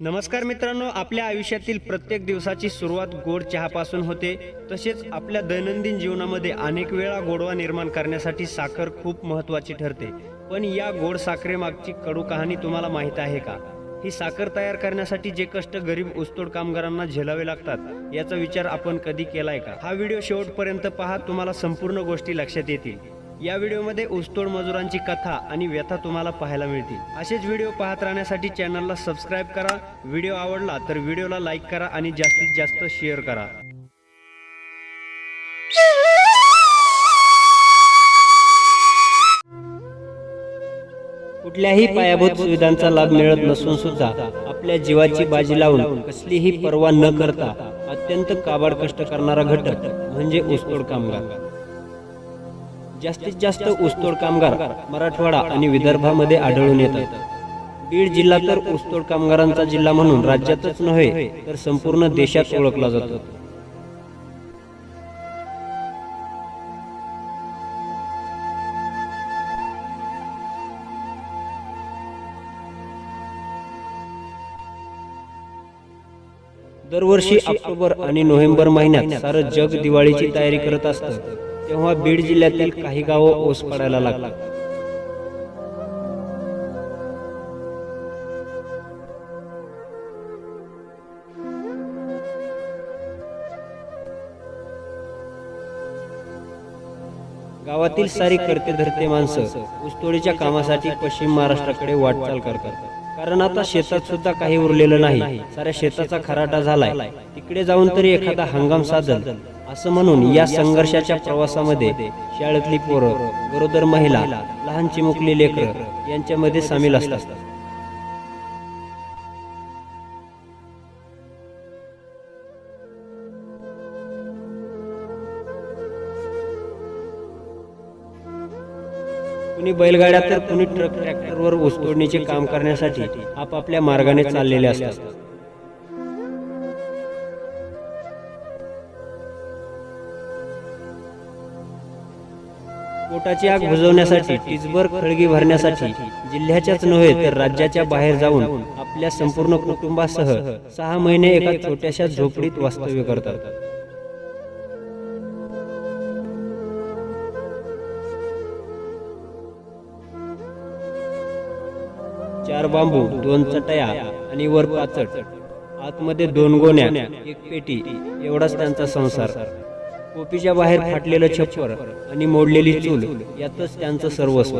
नमस्कार मित्रांनो आपल्या आयुष्यातील प्रत्येक दिवसाची सुरुवात गोड चहापासून होते. तसेच आपल्या दैनंदिन जीवनामध्ये अनेक वेळा गोडवा निर्माण करण्यासाठी साखर खूप महत्त्वाची ठरते. पण या गोड साखरेमागची कडू कहाणी तुम्हाला माहीत आहे का? ही साखर तयार करण्यासाठी जे कष्ट गरीब ऊसतोड कामगारांना झेलावे लागतात याचा विचार आपण कधी केलाय का? हा व्हिडिओ शेवटपर्यंत पहा तुम्हाला संपूर्ण गोष्टी लक्षात येतील. या व्हिडिओमध्ये ऊसतोड मजुरांची कथा आणि व्यथा तुम्हाला पाहायला मिळतील. असेच व्हिडिओ पाहत राहण्यासाठी चॅनलला सबस्क्राईब करा. व्हिडिओ आवडला तर व्हिडिओला लाईक करा आणि जास्तीत जास्त शेअर करा. कुठल्याही पायाभूत सुविधांचा लाभ मिळत नसून सुद्धा आपल्या जीवाची बाजी लावून कसलीही पर्वा न करता अत्यंत काबाड कष्ट करणारा घटक म्हणजे ऊसतोड कामगार. जास्तीत जास्त ऊसतोड कामगार मराठवाडा आणि विदर्भामध्ये आढळून येतात. बीड जिल्हा तर ऊसतोड कामगारांचा जिल्हा म्हणून राज्यातच नव्हे तर संपूर्ण देशात ओळखला जातो. दरवर्षी ऑक्टोबर आणि नोव्हेंबर महिन्यात सारं जग दिवाळीची तयारी करत असतं. तेव्हा बीड जिल्ह्यातील काही गावं ओस पडायला लागला. गावातील सारी करते धरते माणसं ऊसतोडीच्या कामासाठी पश्चिम महाराष्ट्राकडे वाटचाल करतात. कारण आता शेतात सुद्धा काही उरलेलं नाही. साऱ्या शेताचा खराटा झालाय. तिकडे जाऊन तरी एखादा हंगाम साधल. असं म्हणून या संघर्षाच्या प्रवासामध्ये शाळेतली पोरं गरोदर महिला लहान चिमुकली लेकरं यांच्यामध्ये सामील असतात. कुणी बैलगाड्या तर कुणी ट्रक ट्रॅक्टरवर ऊसतोडणीचे काम करण्यासाठी आपापल्या मार्गाने चाललेले असतात. पोटाची आग बुजवण्यासाठी टिचभर खळगी भरण्यासाठी जिल्ह्याच्याच नव्हे तर राज्याच्या बाहेर जाऊन आपल्या संपूर्ण कुटुंबासह सहा महिने एका छोट्याशा झोपडीत वास्तव्य करतात. चार बांबू दोन चटया आणि वर पाचट. आतमध्ये दोन गोण्या एक पेटी एवढाच त्यांचा संसार. टोपीच्या बाहेर फाटलेलं छप्पर आणि मोडलेली चूल यातच त्यांचं सर्वस्व.